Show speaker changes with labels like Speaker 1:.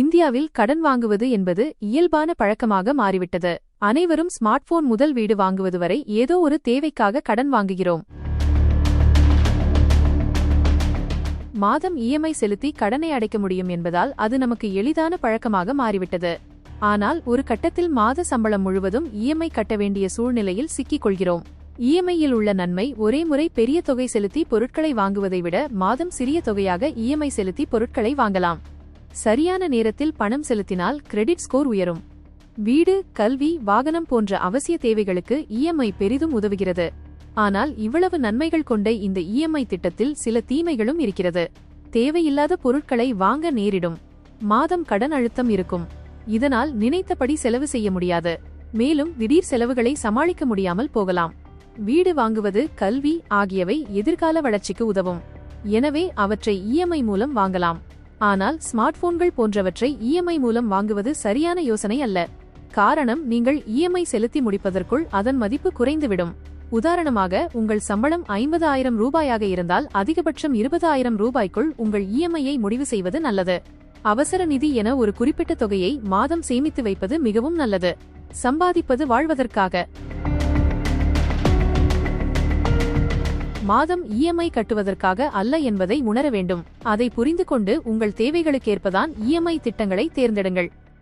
Speaker 1: இந்தியாவில் கடன் வாங்குவது என்பது இயல்பான பழக்கமாக மாறிவிட்டது. அனைவரும் ஸ்மார்ட் போன் முதல் வீடு வாங்குவது வரை ஏதோ ஒரு தேவைக்காக கடன் வாங்குகிறோம். மாதம் இஎம்ஐ செலுத்தி கடனை அடைக்க முடியும் என்பதால் அது நமக்கு எளிதான பழக்கமாக மாறிவிட்டது. ஆனால் ஒரு கட்டத்தில் மாத சம்பளம் முழுவதும் இஎம்ஐ கட்ட வேண்டிய சூழ்நிலையில் சிக்கிக் கொள்கிறோம் இஎம்ஐயில் உள்ள நன்மை ஒரே முறை பெரிய தொகை செலுத்தி பொருட்களை வாங்குவதை விட மாதம் சிறிய தொகையாக இஎம்ஐ செலுத்தி பொருட்களை வாங்கலாம். சரியான நேரத்தில் பணம் செலுத்தினால் கிரெடிட் ஸ்கோர் உயரும். வீடு கல்வி வாகனம் போன்ற அவசிய தேவைகளுக்கு இஎம்ஐ பெரிதும் உதவுகிறது. ஆனால் இவ்வளவு நன்மைகள் கொண்ட இந்த இஎம்ஐ திட்டத்தில் சில தீமைகளும் இருக்கிறது. தேவையில்லாத பொருட்களை வாங்க நேரிடும். மாதம் கடன் அழுத்தம் இருக்கும். இதனால் நினைத்தபடி செலவு செய்ய முடியாது. மேலும் திடீர் செலவுகளை சமாளிக்க முடியாமல் போகலாம். வீடு வாங்குவது கல்வி ஆகியவை எதிர்கால வளர்ச்சிக்கு உதவும். எனவே அவற்றை இஎம்ஐ மூலம் வாங்கலாம். ஆனால் ஸ்மார்ட் போன்கள் போன்றவற்றை இஎம்ஐ மூலம் வாங்குவது சரியான யோசனை அல்ல. காரணம் நீங்கள் இஎம்ஐ செலுத்தி முடிப்பதற்குள் அதன் மதிப்பு குறைந்துவிடும். உதாரணமாக உங்கள் சம்பளம் ஐம்பது ஆயிரம் ரூபாயாக இருந்தால் அதிகபட்சம் இருபதாயிரம் ரூபாய்க்குள் உங்கள் இஎம்ஐயை முடிவு செய்வது நல்லது. அவசர நிதி என ஒரு குறிப்பிட்ட தொகையை மாதம் சேமித்து வைப்பது மிகவும் நல்லது. சம்பாதிப்பது வாழ்வதற்காக. மாதம் இஎம்ஐ கட்டுவதற்காக அல்ல என்பதை உணர வேண்டும். அதை புரிந்து கொண்டு உங்கள் தேவைகளுக்கேற்பதான் இஎம்ஐ திட்டங்களை தேர்ந்தெடுங்கள்.